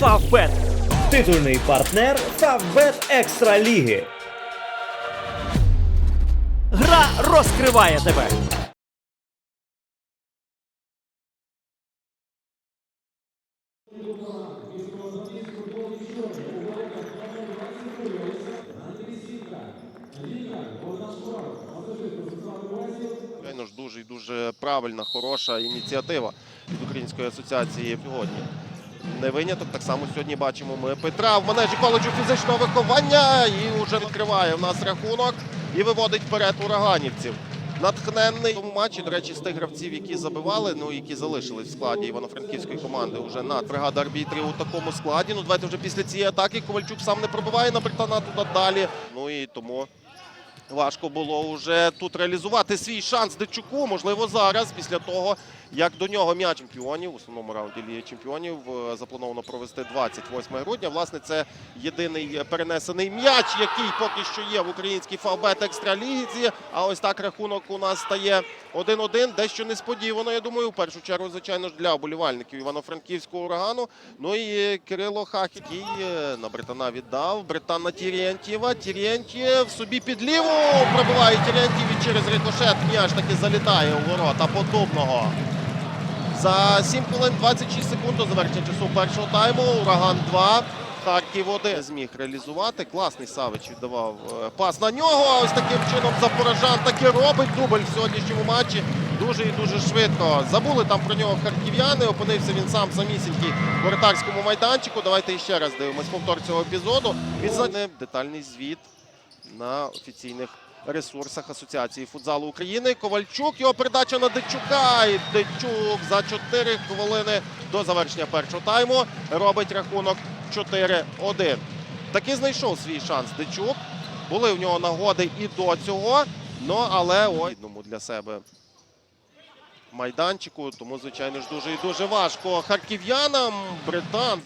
Фавбет. Титульний партнер Фавбет Екстра Ліги. Гра розкриває тебе. Дуже і дуже правильна, хороша ініціатива від Української асоціації сьогодні. Не виняток. Так само сьогодні бачимо ми Петра в манежі коледжу фізичного виховання і вже відкриває в нас рахунок і виводить вперед ураганівців. Натхненний в матчі, до речі, з тих гравців, які забивали, ну які залишились в складі івано-франківської команди, вже над бригада арбітрів у такому складі. Ну давайте вже після цієї атаки Ковальчук сам не пробиває на Британа туди далі. Ну і тому Важко було вже тут реалізувати свій шанс Дичуку. Можливо, зараз, після того, як до нього м'я чемпіонів, в основному раунді Ліги чемпіонів, е, заплановано провести 28 грудня. Власне, це єдиний перенесений м'яч, який поки що є в українській фавбет екстралізі. А ось так рахунок у нас стає 1-1. Дещо несподівано, я думаю, в першу чергу, звичайно ж, для болівальників Івано-Франківського урагану. Ну і Кирило Хах, який е, на Британа віддав. Британ на Тірєнтєва. Тірєнтєв собі під ліву пробиває Тірєнтєв і через рикошет м'яч таки залітає у ворота Подобного. За 7 хвилин 26 секунд до завершення часу першого тайму. Ураган 2. Харків 1 зміг реалізувати. Класний Савич віддавав е, пас на нього. Ось таким чином Запорожан таки робить дубль в сьогоднішньому матчі. Дуже і дуже швидко. Забули там про нього харків'яни. Опинився він сам самісінький в воротарському майданчику. Давайте ще раз дивимось повтор цього епізоду. Відзнаний детальний звіт на офіційних ресурсах Асоціації футзалу України. Ковальчук, його передача на Дичука. І Дичук за 4 хвилини до завершення першого тайму робить рахунок 4-1. Таки знайшов свій шанс Дичук. Були в нього нагоди і до цього. Ну, але ой, для себе майданчику. Тому, звичайно ж, дуже і дуже важко харків'янам. Британ.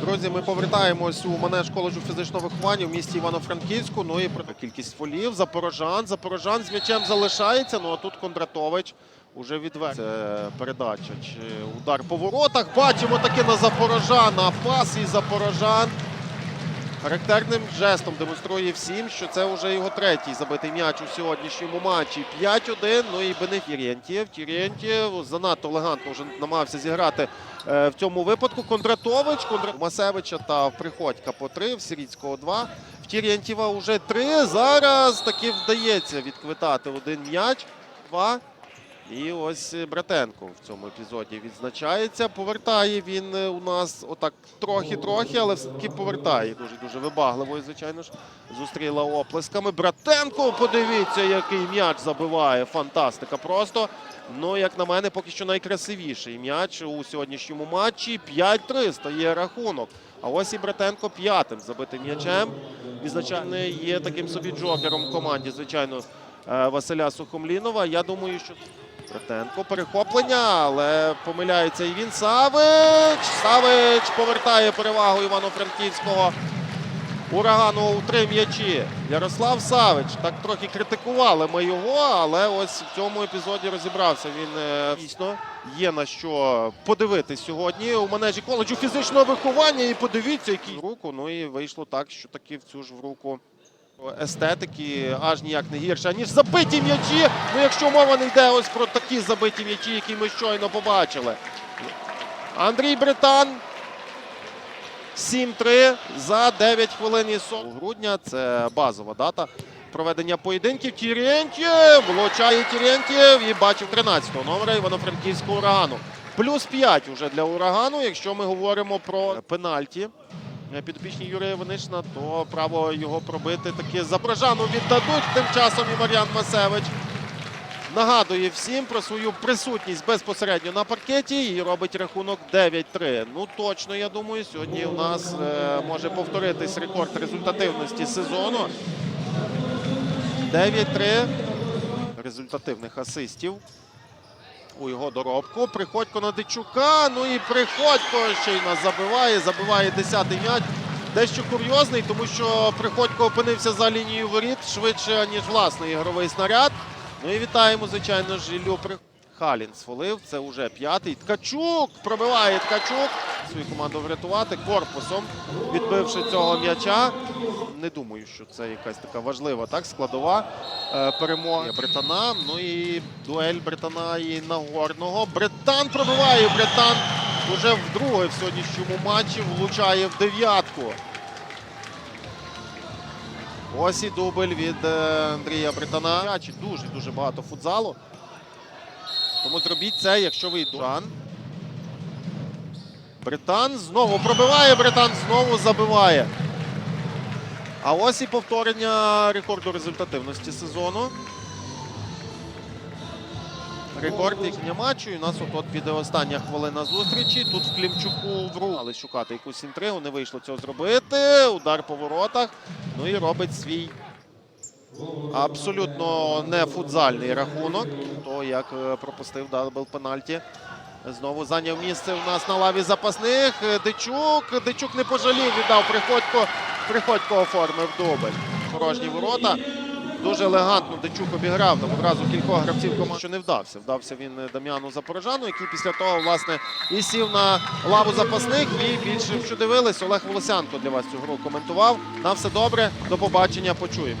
Друзі, ми повертаємось у манеж коледжу фізичного виховання в місті Івано-Франківську. Ну і про кількість фолів. Запорожан. Запорожан з м'ячем залишається. Ну а тут Кондратович уже відвер. Це передача чи удар по воротах. Бачимо таки на Запорожана. Пас і Запорожан. Характерним жестом демонструє всім, що це вже його третій забитий м'яч у сьогоднішньому матчі. 5-1. Ну і Бенеф Тірєнтєв. Тірєнтєв занадто елегантно вже намагався зіграти е, в цьому випадку. Кондратович, Кондра... Масевича та Приходька по 3, в Сирійського 2. В Тірєнтєва вже 3. Зараз таки вдається відквитати один м'яч. Два. І ось е, Братенко в цьому епізоді відзначається. Повертає він е, у нас отак трохи-трохи, але все-таки повертає. Дуже-дуже вибагливо, і, звичайно ж, зустріла оплесками. Братенко, подивіться, який м'яч забиває. Фантастика просто. Ну, як на мене, поки що найкрасивіший м'яч у сьогоднішньому матчі. 5-3 стає рахунок. А ось і Братенко п'ятим забитим м'ячем. Відзначає є таким собі джокером в команді, звичайно, е, Василя Сухомлінова. Я думаю, що Братенко перехоплення, але помиляється і він. Савич! Савич повертає перевагу Івано-Франківського урагану у три м'ячі. Ярослав Савич. Так трохи критикували ми його, але ось в цьому епізоді розібрався. Він е, дійсно є на що подивитись сьогодні у манежі коледжу фізичного виховання. І подивіться, який руку. Ну і вийшло так, що таки в цю ж в руку. Естетики аж ніяк не гірше, ніж забиті м'ячі. Ну, якщо мова не йде ось про такі забиті м'ячі, які ми щойно побачили. Андрій Британ 7-3 за 9 хвилин і 40 грудня. Це базова дата проведення поєдинків. Тірєнтєв влучає Тірєнтєв і бачив 13-го номера Івано-Франківського урагану. Плюс 5 уже для урагану. Якщо ми говоримо про пенальті підопічні Юрія Винишна, то право його пробити таки Запорожану віддадуть. Тим часом і Мар'ян Масевич нагадує всім про свою присутність безпосередньо на паркеті і робить рахунок 9-3. Ну точно, я думаю, сьогодні у нас е, може повторитись рекорд результативності сезону. 9-3 результативних асистів у його доробку. Приходько на Дичука. Ну і Приходько ще й нас забиває. Забиває 10-й м'яч. Дещо курйозний, тому що Приходько опинився за лінією воріт швидше, ніж власний ігровий снаряд. Ну і вітаємо, звичайно ж, Іллю При... Халін свалив. Це вже п'ятий. Ткачук пробиває Ткачук. Свою команду врятувати корпусом, відбивши цього м'яча. Не думаю, що це якась така важлива так, складова е, перемога Британа. Ну і дуель Британа і Нагорного. Британ пробиває. Британ уже вдруге в сьогоднішньому матчі влучає в дев'ятку. Ось і дубль від е, Андрія Британа. Дуже дуже багато футзалу. Тому зробіть це, якщо ви Жан. Британ знову пробиває, Британ знову забиває. А ось і повторення рекорду результативності сезону. Рекорд їхнього матчу. І у нас от піде остання хвилина зустрічі. Тут в Клімчуку врухали шукати якусь інтригу. Не вийшло цього зробити. Удар по воротах. Ну і робить свій абсолютно не футзальний рахунок. То як е, пропустив дабл пенальті. Знову зайняв місце у нас на лаві запасних. Дичук. Дичук не пожалів, віддав Приходько. Приходько оформив дубль. Порожні ворота. Дуже елегантно Дичук обіграв там одразу кількох гравців команди, що не вдався. Вдався він е, Дам'яну Запорожану, який після того, власне, і сів на лаву запасних. І більше що дивились, Олег Волосянко для вас цю гру коментував. На все добре, до побачення, почуємо.